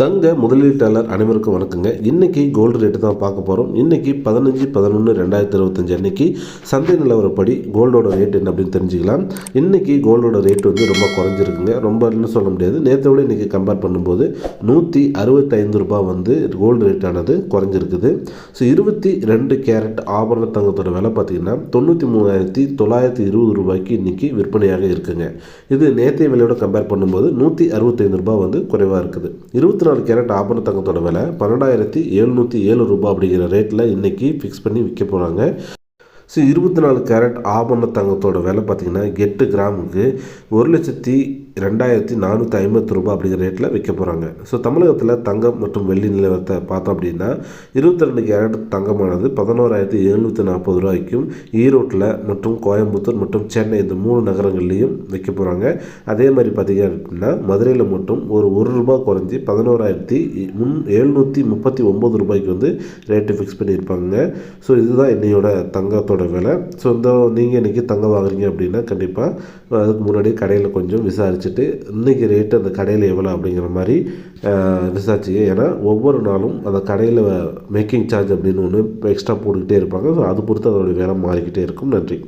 தங்க முதலீட்டாளர் அனைவருக்கும் வணக்கங்க. இன்னைக்கு கோல்டு ரேட்டு தான் பார்க்க போகிறோம் இன்னைக்கு பதினஞ்சு பதினொன்று ரெண்டாயிரத்தி இருபத்தஞ்சு அன்னைக்கு சந்தை நிலவரப்படி கோல்டோட ரேட் என்ன அப்படின்னு தெரிஞ்சுக்கலாம். இன்னைக்கு கோல்டோட ரேட் வந்து ரொம்ப குறைஞ்சிருக்குங்க. ரொம்பன்னு சொல்ல முடியாது. நேற்றை விட இன்றைக்கி கம்பேர் பண்ணும்போது நூற்றி அறுபத்தைந்து ரூபாய் வந்து கோல்டு ரேட்டானது குறைஞ்சிருக்குது. ஸோ இருபத்தி ரெண்டு கேரட் ஆபரண தங்கத்தோட விலை பார்த்தீங்கன்னா தொண்ணூற்றி மூணாயிரத்தி தொள்ளாயிரத்தி இருபது ரூபாய்க்கு இன்றைக்கி விற்பனையாக இருக்குங்க. இது நேற்றைய விலையோட கம்பேர் பண்ணும்போது நூற்றி அறுபத்தைந்து ரூபாய் வந்து குறைவாக இருக்குது. இருபத்தி நாலு கேரட் ஆபரண தங்கத்தோட விலை பன்னெண்டாயிரத்தி எழுநூற்றி ஏழு ரூபாய் அப்படிங்கிற ரேட்டில் இன்னைக்கு ஃபிக்ஸ் பண்ணி விற்க போகிறாங்க ஸோ இருபத்தி நாலு கேரட் ஆபரண தங்கத்தோட விலை பார்த்திங்கன்னா எட்டு கிராமுக்கு ஒரு லட்சத்தி ரெண்டாயிரத்தி நானூற்றி ஐம்பத்து ரூபாய் அப்படிங்கிற ரேட்டில் விற்க போகிறாங்க ஸோ தமிழகத்தில் தங்கம் மற்றும் வெள்ளி நிலவரத்தை பார்த்தோம் அப்படின்னா இருபத்தி ரெண்டு கேரட் தங்கமானது பதினோராயிரத்தி எழுநூற்றி நாற்பது ரூபாய்க்கும் ஈரோட்டில் மற்றும் கோயம்புத்தூர் மற்றும் சென்னை இந்த மூணு நகரங்கள்லேயும் விற்க போகிறாங்க அதே மாதிரி பார்த்திங்க அப்படின்னா மதுரையில் மட்டும் ஒரு ஒரு ரூபா குறைஞ்சி பதினோராயிரத்தி முன் எழுநூற்றி முப்பத்தி ஒம்பது ரூபாய்க்கு வந்து ரேட்டு ஃபிக்ஸ் பண்ணியிருப்பாங்க. ஸோ இதுதான் என்னையோட தங்கத்தோட தங்கத்தோட விலை. ஸோ இந்த நீங்கள் இன்றைக்கி தங்கம் வாங்குறீங்க அப்படின்னா கண்டிப்பாக அதுக்கு முன்னாடி கடையில் கொஞ்சம் விசாரிச்சுட்டு இன்றைக்கி ரேட்டு அந்த கடையில் எவ்வளோ அப்படிங்கிற மாதிரி விசாரிச்சிங்க. ஏன்னா ஒவ்வொரு நாளும் அந்த கடையில் மேக்கிங் சார்ஜ் அப்படின்னு ஒன்று எக்ஸ்ட்ரா போட்டுக்கிட்டே இருப்பாங்க. ஸோ அது பொறுத்து அதோடைய விலை மாறிக்கிட்டே இருக்கும். நன்றி.